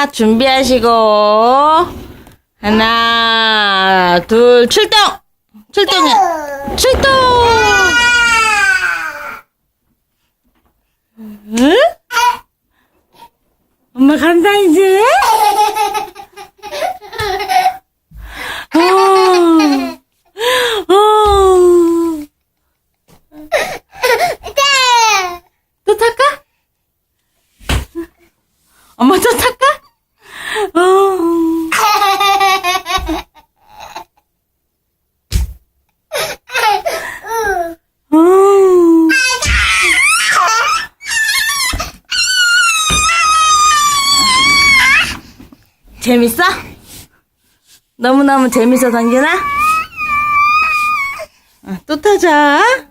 자, 준비하시고. 하나, 둘, 출동! 출동해! 출동! 응? 엄마 간다, 이제? 어, 어. 또 탈까? 엄마 또 탈까? 재밌어? 너무너무 재밌어, 당근아? 아, 또 타자. 하